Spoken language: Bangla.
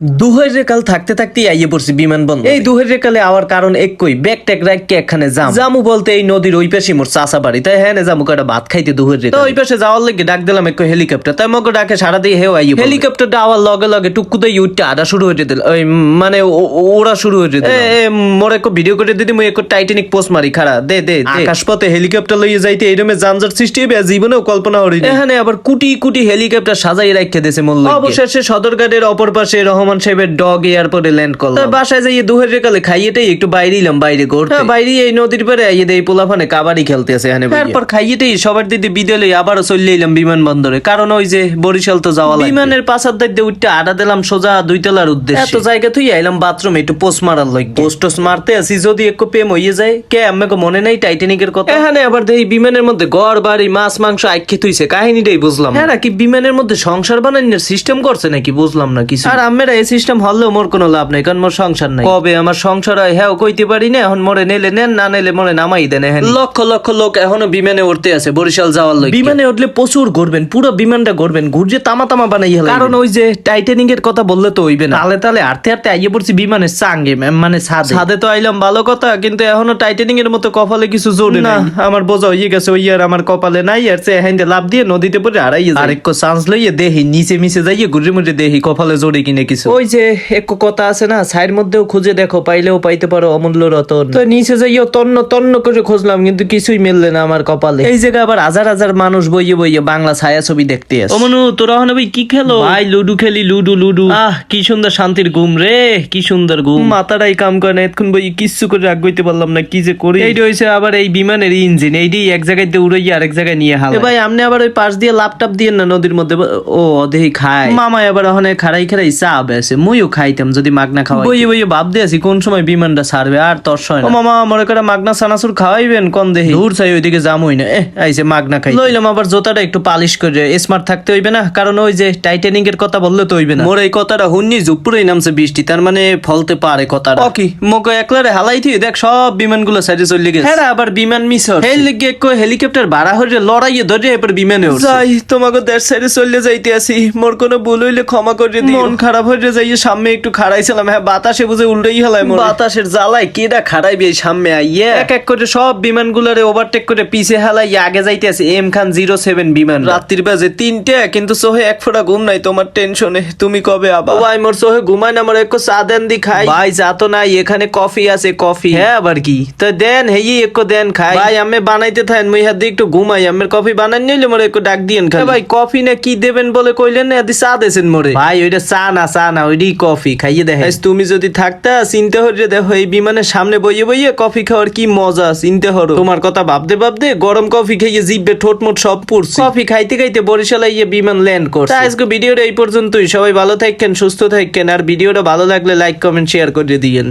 দুহের কাল থাকতে থাকতে আইয়ে পড়ছি বিমানবন্দর। এই দুহের কালে আওয়ার কারণ একই ব্যাগ ট্যাগ রাখকে একখানে যাম জামু বলতে এই নদীর ওই পাশে মোর চাষা বাড়ি। তাই হ্যাঁ জামু কটা ভাত খাইতে দুহের তো ওই পাশে যাওয়ার লাগে ডাক দিলাম এক হেলিকপ্টার। তাই মগে ডাকে সারা দিয়ে হেও আইয়ে হেলিকপ্টারটা আওয়ার লগে লগে টুকুতে ইউটটা আডা শুরু হয়ে ওই মানে ওরা শুরু হয়ে দিল। মোর এক ভিডিও করে দিদি মুই এক টাইটানিক পোস্ট মারি খাড়া। দে দে আকাশপথে হেলিকপ্টার লইয়ে যাইতে এইরমে যানজট সৃষ্টি হবে জীবনেও কল্পনা করি এখানে আবার কোটি কোটি হেলিকপ্টার সাজাই রাখতে দেশে মূল্য অবশেষে সদরঘাটের অপর পাশে রহমান সাহেবের ডগ এয়ারপোর্টে ল্যান্ড করলাম। তার বাসায় যাইয়ে দুহের কালে খাইয়েটাই একটু বাইরে এলাম বাইরে ঘুরতে। বাইরে এই নদীর পারে আইয়ে দেই পোলাফানে কাবাডি খেলতে আছে এখানে তারপর খাইয়েটাই সবার দিদি বিদ্যালয়ে আবারও চলে এলাম বিমানবন্দরে। কারণ ওই যে বরিশাল তো যাওয়া। বিমানের পাশার দাইতে উঠতে আডা দিলাম সোজা দুই তলার উদ্দেশ্যে। এত জায়গা তুই আইলাম বাথরুমে একটু পোস্ট মারার লাগে পোস্ট টোস্ট মারতে আসি যদি একটু প্রেম হইয়ে যায় কে আমাকে মনে নাই টাইটানিকের কথা? এখানে আবার দেই বিমানের মধ্যে ঘর বাড়ি মাছ মাংস আইকে তুইছে কাহিনীটাই বুঝলাম হ্যাঁ নাকি বিমানের মধ্যে সংসার বানানোর সিস্টেম করছে নাকি? বুঝলাম না কিছু। আর আমেরা এই সিস্টেম হলেও মোর কোনো লাভ নাই কারণ মোর সংসার নাই। কবে আমার সংসার হয় হ্যাঁ কইতে পারি না এখন মরে নেলে নেন না নেলে মরে নামাই দেন এখন লক্ষ লক্ষ লোক এখনও বিমানে উঠতে আছে বরিশাল যাওয়ার লাগে বিমানে উঠলে প্রচুর ঘুরবেন পুরো বিমানটা ঘুরবেন ঘুরছে তামা তামা বানাই হেলাইবেন। কারণ ওই যে টাইটানিক এর কথা বললে তো হইবে না। তালে তালে আরতে আরতে আইয়ে পড়ছি বিমানের সাঙ্গে মানে ছাদে। ছাদে তো আইলাম ভালো কথা কিন্তু এখনও টাইটানিক এর মতো কপালে কিছু জোরে না। আমার বোঝা হইয়ে গেছে ওই আর আমার কপালে নাই আর সে হ্যান্ডে লাভ দিয়ে নদীতে পড়ে যায়। আরেক চান্স লইয়ে দেহি নিচে মিশে যাইয়ে ঘুরে মুড়ে দেহি কপালে জোরে কিনে কিছু। ওই যে এক কথা আছে না সাইড মধ্যেও খুঁজে দেখো পাইলেও পাইতে পারো অমূল্য রতন। তো নিচে যাইও তন্ন তন্ন করে খুঁজলাম কিন্তু কিছুই মিললে না আমার কপালে। এই জায়গায় আবার হাজার হাজার মানুষ বইয়ে বইয়ে বাংলা ছায়া ছবি দেখতে আসে। অমনু তোরা হন ভাই কি খেলো? ভাই লুডু খেলি লুডু লুডু। আহ কি সুন্দর শান্তির ঘুম রে কি সুন্দর ঘুম। মাথাটাই কাম করে না এতক্ষণ বই কিচ্ছু করে রাগ আগাইতে পারলাম না কি যে করি। এইটা হইছে আবার এই বিমানের ইঞ্জিন এইটি এক জায়গায় উড়াইয়া আরেক জায়গায় নিয়ে হাল ভাই আপনি আবার ওই পাশ দিয়ে ল্যাপটপ দিয়ে না নদীর মধ্যে? ও অদেহি খায়। মামা আবার ওখানে খাড়াই খাড়াই চা মুইও খাইতাম যদি মাগনা খাওয়াই বইয়ে বইয়ে ভাব দিয়ে আছি কোন সময় বিমানটা ছাড়বে আর তর ও মামা মনে করে মাগনা সানাসুর খাওয়াইবেন কোন দেহি দূর চাই ওইদিকে জামুই না। এ আইছে মাগনা খাই লইলাম আবার জোতাটা একটু পালিশ করে স্মার্ট থাকতে হইবে না কারণ ওই যে টাইটানিক এর কথা বললে তো হইবে না। মোর এই কথাটা হুন্নি জুপুরেই নামছে বৃষ্টি তার মানে ফলতে পারে কথাটা। ওকে মোকে একলারে হালাই থিয়ে দেখ সব বিমানগুলো সাইডে চলে গেছে। হ্যাঁ আবার বিমান মিস এই লিগে কো হেলিকপ্টার ভাড়া হইরে লড়াইয়ে ধরে এবার বিমানে উঠছে। যাই তোমাকে দেশ সাইডে চলে যাইতে আসি মোর কোনো ভুল হইলে ক্ষমা করে দিও। মন খারাপ হইরে যাইয়ে সামনে একটু খাড়াইছিলাম হ্যাঁ বাতাসে বুঝে উল্টেই হলাই মোর বাতাসের জ্বালায় কেডা খাড়াইবে এই সামনে আইয়ে? এক এক করে সব বিমান বিমানগুলোরে ওভারটেক করে পিছে হালাই আগে যাইতে আছে এম খান জিরো সেভেন বিমান। রাত্রির বাজে তিনটে কিন্তু সোহে এক ফোঁটা ঘুম নাই তোমার টেনশনে। তুমি কবে আবার ভাই মোর সোহে ঘুমাই না আমার একটু চা দেন দি খাই। ভাই যা তো নাই এখানে কফি আছে কফি। হ্যাঁ আবার কি? তো দেন হেই একটু দেন খাই। ভাই আমি বানাইতে থাকেন মুই হাত দিয়ে একটু ঘুমাই। আমার কফি বানান নিলে মোরে একটু ডাক দিয়েন খাই ভাই কফি না কি দেবেন বলে কইলেন না আদি চা দেছেন মোরে। ভাই ওইটা চা না চা না ওইটাই কফি খাইয়ে দেখেন। তুমি যদি থাকতা চিনতে হরে দেখো এই বিমানের সামনে বইয়ে বইয়ে কফি খাওয়ার কি মজা চিনতে হরো তোমার কথা ভাবতে ভাবতে গরম কফি খাইয়ে জিভে ঠোঁট মোট সব পড়ছে। কফি খাইতে খাইতে বরিশালে ইয়ে বিমান ল্যান্ড করছে। আজকে ভিডিওটা এই পর্যন্তই। সবাই ভালো থাকেন সুস্থ থাকেন আর ভিডিওটা ভালো লাগলে লাইক কমেন্ট শেয়ার করে দিয়েন।